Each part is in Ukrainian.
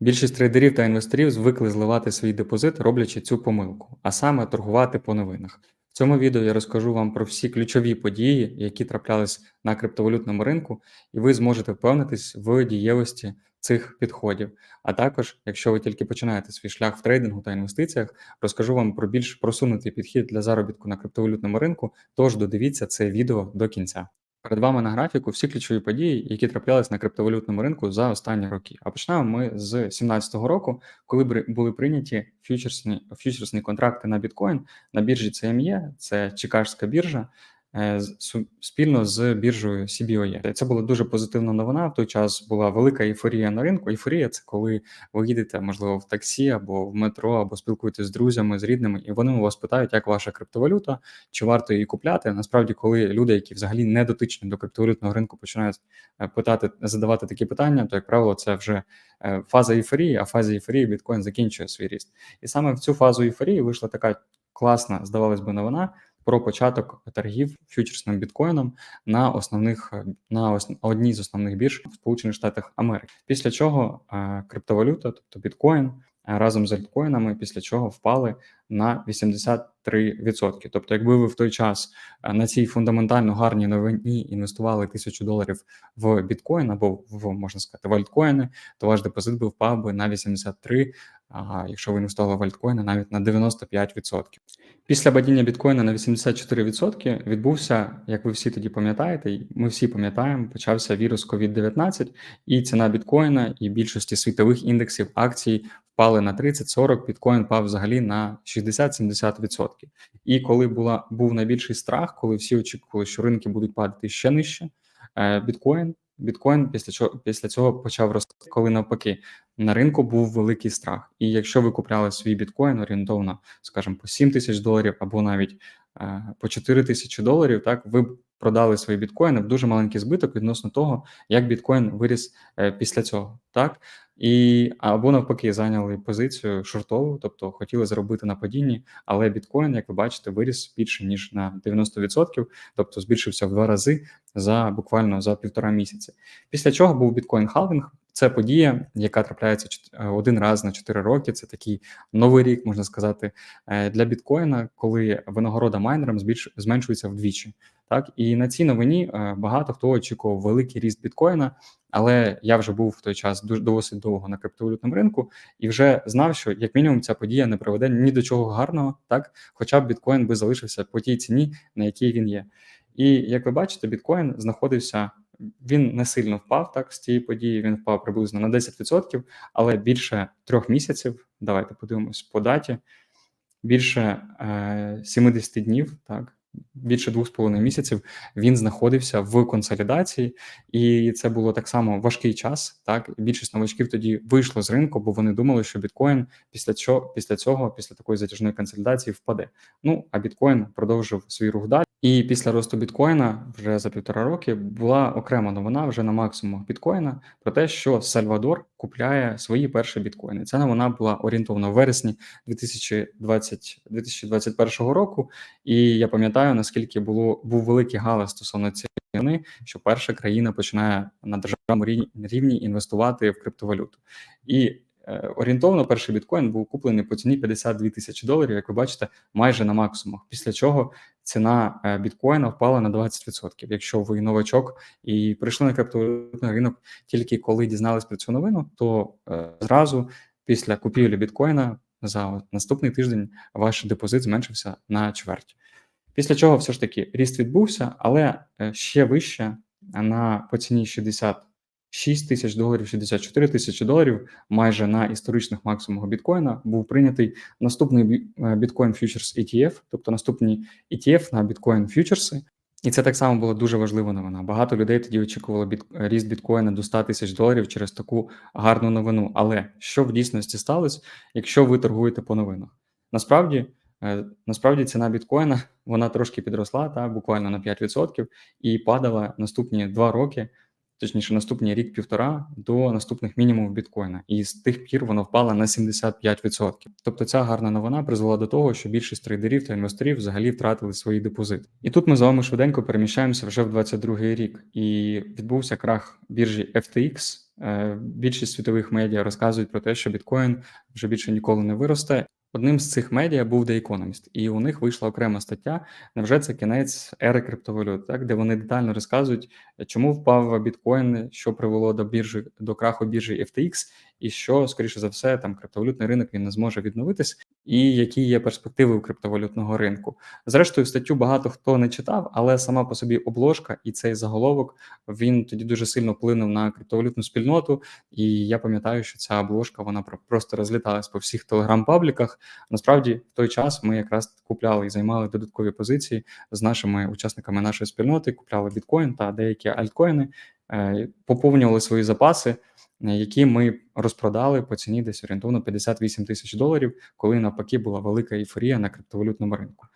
Більшість трейдерів та інвесторів звикли зливати свій депозит, роблячи цю помилку, а саме торгувати по новинах. В цьому відео я розкажу вам про всі ключові події, які траплялись на криптовалютному ринку, і ви зможете впевнитись в дієвості цих підходів. А також, якщо ви тільки починаєте свій шлях в трейдингу та інвестиціях, розкажу вам про більш просунутий підхід для заробітку на криптовалютному ринку. Тож додивіться це відео до кінця. Перед вами на графіку всі ключові події, які траплялись на криптовалютному ринку за останні роки. А почнемо ми з 2017 року, коли були прийняті фьючерсні, фьючерсні контракти на біткоін на біржі CME, це Чикагська біржа, спільно з біржею CBOE. Це була дуже позитивна новина. В той час була велика ейфорія на ринку. Ейфорія це коли ви їдете, можливо, в таксі або в метро, або спілкуєтесь з друзями, з рідними, і вони у вас питають, як ваша криптовалюта, чи варто її купляти. Насправді, коли люди, які взагалі не дотичні до криптовалютного ринку, починають е, питати, задавати такі питання, то як правило, це вже е, фаза ейфорії, а в фазі ейфорії біткоін закінчує свій ріст. І саме в цю фазу ейфорії вийшла така класна, здавалось би, новина. Про початок торгів фьючерсним біткоїном на основних на ос- одній з основних бірж в Сполучених Штатах Америки. Після чого е, криптовалюта, тобто біткоін, е, разом з альткоїнами, після чого впали на 83%. Тобто, якби ви в той час е, на цій фундаментально гарній новині інвестували тисячу доларів в біткоін або в можна сказати в альткоїни, то ваш депозит би впав би на 83%, а якщо ви інвестували в альткоїни, навіть на 95%. Після падіння біткоїна на 84% відбувся, як ви всі тоді пам'ятаєте, ми всі пам'ятаємо, почався вірус COVID-19, і ціна біткоїна і більшості світових індексів акцій впали на 30-40, біткоін впав взагалі на 60-70%. І коли була був найбільший страх, коли всі очікували, що ринки будуть падати ще нижче, е, біткоін. Біткоін після чого після цього почав рости, коли навпаки на ринку був великий страх. І якщо ви купляли свій біткоін орієнтовно, скажімо, по 7 тисяч доларів або навіть е, по 4 тисячі доларів, так ви б продали свої біткоїни в дуже маленький збиток відносно того, як біткоін виріс е, після цього, так і або навпаки зайняли позицію шортову, тобто хотіли заробити на падінні, але біткоін, як ви бачите, виріс більше ніж на 90%, тобто збільшився в два рази за буквально за півтора місяці. Після чого був біткоін халвінг. Це подія, яка трапляється е, один раз на 4 роки. Це такий новий рік, можна сказати, е, для біткоїна, коли винагорода майнерам зменшується вдвічі. Так і на цій новині е, багато хто очікував великий ріст біткоїна, але я вже був в той час дуже досить довго на криптовалютному ринку і вже знав, що як мінімум ця подія не приведе ні до чого гарного, так хоча б біткоін би залишився по тій ціні, на якій він є. І як ви бачите, біткоін знаходився. Він не сильно впав так з цієї події. Він впав приблизно на 10%, але більше трьох місяців. Давайте подивимось по даті. Більше е, 70 днів, так більше двох з половиною місяців він знаходився в консолідації, і це було так само важкий час. Так більшість новачків тоді вийшло з ринку, бо вони думали, що біткоін після цього, після цього, після такої затяжної консолідації, впаде. Ну а біткоін продовжив свій рух далі. І після росту біткоїна вже за півтора роки була окрема новина вже на максимумах біткоїна про те, що Сальвадор купляє свої перші біткоїни. Ця новина була орієнтована в вересні 2020, 2021 року. І я пам'ятаю, наскільки було був великий галас стосовно цієї новини, що перша країна починає на державному рівні, інвестувати в криптовалюту. І орієнтовно перший біткоін був куплений по ціні 52 тисячі доларів, як ви бачите, майже на максимумах. Після чого ціна е, біткоїна впала на 20%. Якщо ви новачок і прийшли на криптовалютний ринок тільки коли дізнались про цю новину, то е, зразу після купівлі біткоїна за наступний тиждень ваш депозит зменшився на чверть. Після чого все ж таки ріст відбувся, але е, ще вище на по ціні 66 тисяч доларів, 64 тисячі доларів, майже на історичних максимумах біткоїна, був прийнятий наступний е, біткоін фьючерс ETF, тобто наступний ETF на біткоін фьючерси. І це так само була дуже важлива новина. Багато людей тоді очікувало біт... ріст біткоїна до 100 тисяч доларів через таку гарну новину. Але що в дійсності сталося, якщо ви торгуєте по новинах? Насправді, е, насправді ціна біткоїна вона трошки підросла, та буквально на 5%, і падала наступні два роки, точніше, наступний рік півтора до наступних мінімумів біткоїна. І з тих пір вона впала на 75%. Тобто ця гарна новина призвела до того, що більшість трейдерів та інвесторів взагалі втратили свої депозити. І тут ми з вами швиденько переміщаємося вже в 22 рік, і відбувся крах біржі FTX. Е, більшість світових медіа розказують про те, що біткоін вже більше ніколи не виросте. Одним з цих медіа був The Economist, і у них вийшла окрема стаття. Невже це кінець ери криптовалют, так де вони детально розказують, чому впав біткоін, що привело до біржі до краху біржі FTX, і що, скоріше за все, там криптовалютний ринок він не зможе відновитись, і які є перспективи у криптовалютного ринку. Зрештою, статтю багато хто не читав, але сама по собі обложка і цей заголовок він тоді дуже сильно вплинув на криптовалютну спільноту. І я пам'ятаю, що ця обложка вона просто розліталась по всіх телеграм-пабліках. Насправді, в той час ми якраз купляли і займали додаткові позиції з нашими учасниками нашої спільноти, купляли біткоін та деякі альткоїни, е, поповнювали свої запаси. Е, які ми розпродали по ціні десь орієнтовно 58 тисяч доларів, коли навпаки була велика ейфорія на криптовалютному ринку.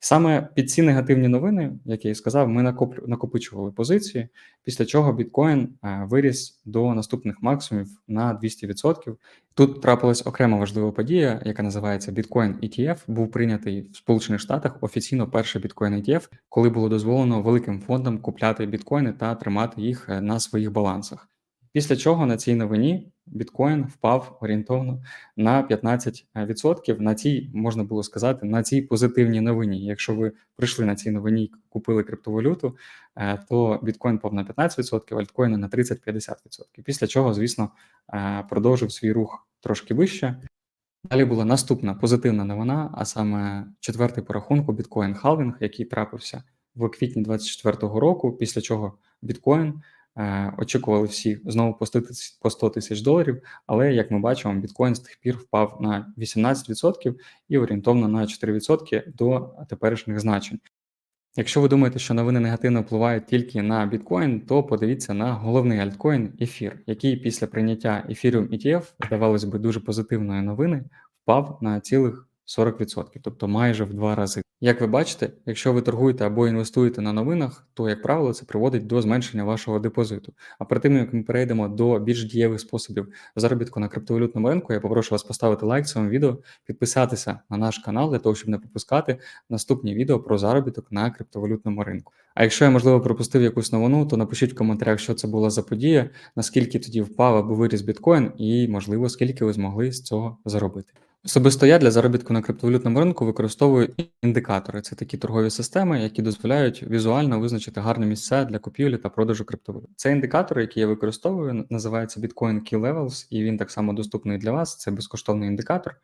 Саме під ці негативні новини, як я і сказав, ми накопичували позиції, після чого біткоін е, виріс до наступних максимумів на 200%. Тут трапилась окрема важлива подія, яка називається Bitcoin ETF. Був прийнятий в Сполучених Штатах офіційно перший біткоін ETF, коли було дозволено великим фондам купляти біткоїни та тримати їх е, на своїх балансах. Після чого на цій новині біткоін впав орієнтовно на 15%. На цій можна було сказати на цій позитивній новині. Якщо ви прийшли на цій новині і купили криптовалюту, е, то біткоін впав на 15%, альткоїни на 30-50%. Після чого, звісно, е, продовжив свій рух трошки вище. Далі була наступна позитивна новина, а саме четвертий по рахунку біткоін халвінг, який трапився в квітні 2024 року, після чого біткоін очікували всі знову по 100 тисяч доларів, але як ми бачимо, біткоін з тих пір впав на 18% і орієнтовно на 4% до теперішніх значень. Якщо ви думаєте, що новини негативно впливають тільки на біткоін, то подивіться на головний альткоін ефір, який після прийняття Ethereum ETF, здавалось би, дуже позитивної новини, впав на цілих 40%, тобто майже в два рази. Як ви бачите, якщо ви торгуєте або інвестуєте на новинах, то, як правило, це приводить до зменшення вашого депозиту. А перед тим, як ми перейдемо до більш дієвих способів заробітку на криптовалютному ринку, я попрошу вас поставити лайк цьому відео, підписатися на наш канал для того, щоб не пропускати наступні відео про заробіток на криптовалютному ринку. А якщо я, можливо, пропустив якусь новину, то напишіть в коментарях, що це була за подія, наскільки тоді впав або виріс біткоін, і, можливо, скільки ви змогли з цього заробити. Особисто я для заробітку на криптовалютному ринку використовую індикатори. Це такі торгові системи, які дозволяють візуально визначити гарні місця для купівлі та продажу криптовалют. Це індикатор, який я використовую, називається Bitcoin Key Levels, і він так само доступний для вас. Це безкоштовний індикатор.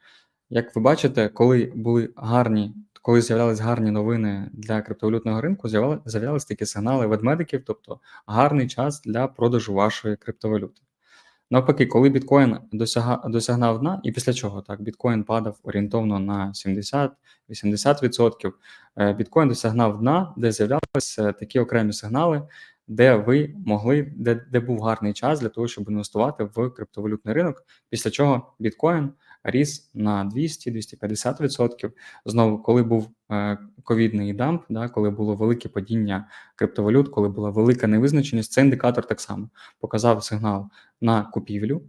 Як ви бачите, коли були гарні, коли з'являлись гарні новини для криптовалютного ринку, з'являлись такі сигнали ведмедиків, тобто гарний час для продажу вашої криптовалюти. Навпаки, коли біткоін досяга, досягнав дна, і після чого так біткоін падав орієнтовно на 70-80%, е, біткоін досягнав дна, де з'являлися такі окремі сигнали, де ви могли, де де був гарний час для того, щоб інвестувати в криптовалютний ринок, після чого біткоін ріс на 200-250%. Знову, коли був е, ковідний дамп, да, коли було велике падіння криптовалют, коли була велика невизначеність, цей індикатор так само показав сигнал на купівлю,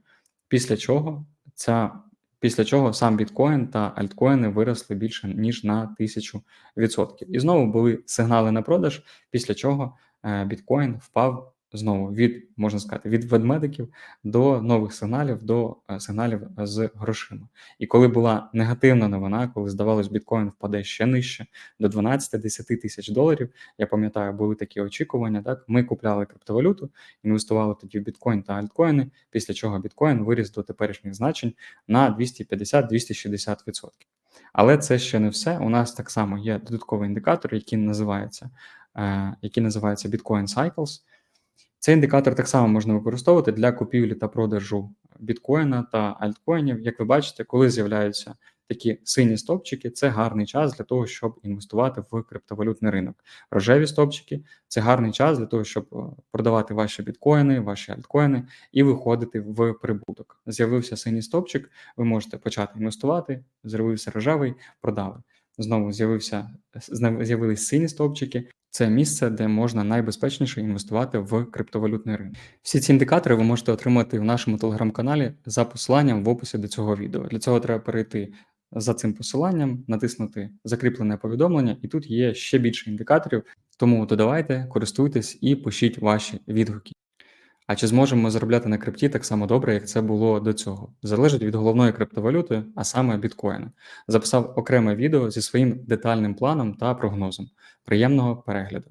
після чого ця. Після чого сам біткоін та альткоїни виросли більше ніж на 1000%. І знову були сигнали на продаж, після чого е, біткоін впав знову від можна сказати від ведмедиків до нових сигналів, до е, сигналів з грошима. І коли була негативна новина, коли здавалось, біткоін впаде ще нижче до 12-10 тисяч доларів. Я пам'ятаю, були такі очікування. Так, ми купляли криптовалюту, інвестували тоді в біткоін та альткоїни. Після чого біткоін виріс до теперішніх значень на 250-260%. Але це ще не все. У нас так само є додатковий індикатор, який називається е, який називається Bitcoin Cycles. Цей індикатор так само можна використовувати для купівлі та продажу біткоїна та альткоїнів. Як ви бачите, коли з'являються такі сині стопчики, це гарний час для того, щоб інвестувати в криптовалютний ринок. Рожеві стопчики це гарний час для того, щоб е, продавати ваші біткоїни, ваші альткоїни і виходити в прибуток. З'явився синій стопчик, ви можете почати інвестувати, з'явився рожевий, продали. Знову з'явився з'явились сині стовпчики. Це місце, де можна найбезпечніше інвестувати в криптовалютний ринок. Всі ці індикатори ви можете отримати в нашому телеграм-каналі за посиланням в описі до цього відео. Для цього треба перейти за цим посиланням, натиснути закріплене повідомлення, і тут є ще більше індикаторів. Тому додавайте, користуйтесь і пишіть ваші відгуки. А чи зможемо ми заробляти на крипті так само добре, як це було до цього? Залежить від головної криптовалюти, а саме біткоїна. Записав окреме відео зі своїм детальним планом та прогнозом. Приємного перегляду!